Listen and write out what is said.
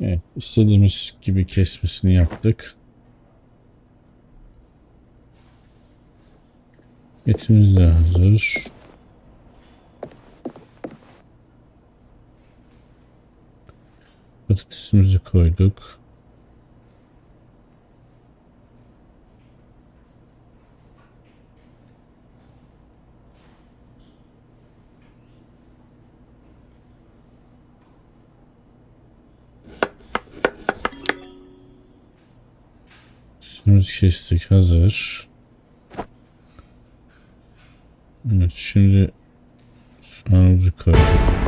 Evet, istediğimiz gibi kesmesini yaptık. Etimiz de hazır. Patatesimizi koyduk. Patatesimizi kestik hazır. Evet şimdi soğanımızı koyduk.